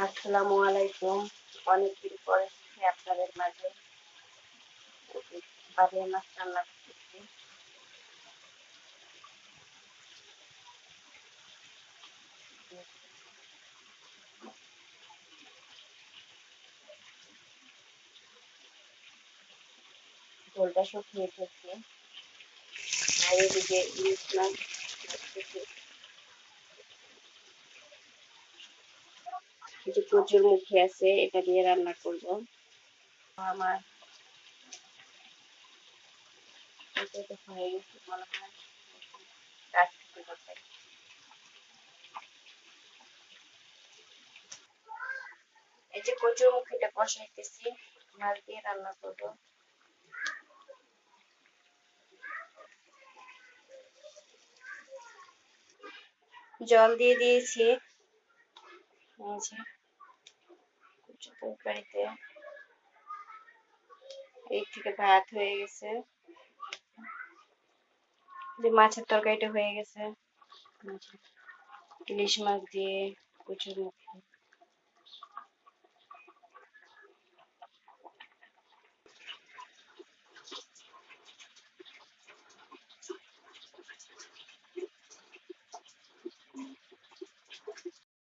আসসালামু আলাইকুম। অনেকদিন পরে আপনাদের মাঝে। বাড়ির মাছ রান্না করতেছি। শুকিয়ে আর এদিকে কিছু প্রচুর মুখে আছে, এটা দিয়ে রান্না করব। আমার এই যে কচুর মুখিটা কষাইতেছি, মাছ দিয়ে রান্না করব। জল দিয়ে দিয়েছি। এই যে এই থেকে ভাত হয়ে গেছে। যে মাছের তরকারিটা হয়ে গেছে। ইলিশ মাছ দিয়ে কচুর মুখি।